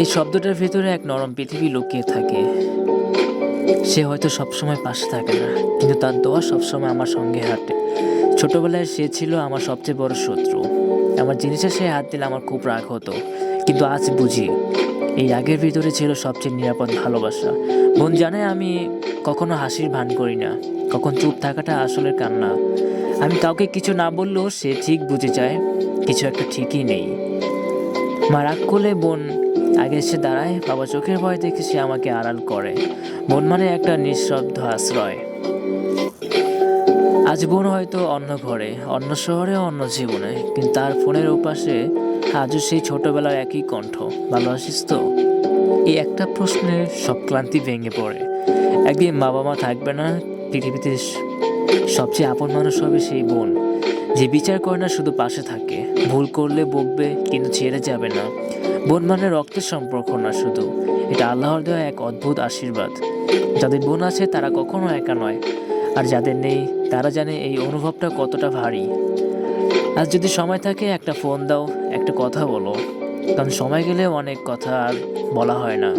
এই শব্দটার ভেতরে এক নরম পৃথিবী লুকিয়ে থাকে। সে হয়তো সবসময় পাশে থাকে না, কিন্তু তার দোয়া সবসময় আমার সঙ্গে হাঁটে। ছোটবেলায় সে ছিল আমার সবচেয়ে বড় শত্রু। আমার জিনিসে সে হাত দিলে আমার খুব রাগ হতো, কিন্তু আজ বুঝি এই রাগের ভিতরে ছিল সবচেয়ে নিরাপদ ভালোবাসা। বোন জানে আমি কখনো হাসির ভান করি না, কখন চুপ থাকাটা আসলে কান্না। আমি কাউকে কিছু না বললেও সে ঠিক বুঝে যায়, কিছু একটা ঠিকই নেই। মা রাগ করলে বোন আগে এসে দাঁড়ায়, বাবা চোখের ভয় দেখে সে আমাকে আড়াল করে। বোন মানে একটা নিঃশব্দ আশ্রয়। আজ বোন হয়তো অন্য ঘরে, অন্য শহরে, অন্য জীবনে, কিন্তু তার ফোনের ওপাশে আজও সেই ছোটবেলার একই কণ্ঠ। ভালো আছিস তো? এই একটা প্রশ্নে সব ক্লান্তি ভেঙে পড়ে। একদিন বাবা মা থাকবে না, পৃথিবীতে সবচেয়ে আপন মানুষ হবে সেই বোন। যে বিচার করে না শুধু পাশে থাকে। ভুল করলে বকবে, কিন্তু ছেড়ে যাবে না। বোন মানে রক্তের সম্পর্ক না শুধু। এটা আল্লাহর দেওয়া এক অদ্ভুত আশীর্বাদ। যাদের বোন আছে, তারা কখনো একা নয়। আর যাদের নেই, তারা জানে এই অনুভবটা কতটা ভারী। আজ যদি সময় থাকে, একটা ফোন দাও, একটা কথা বলো। কারণ সময় গেলে অনেক কথা আর বলা হয় না।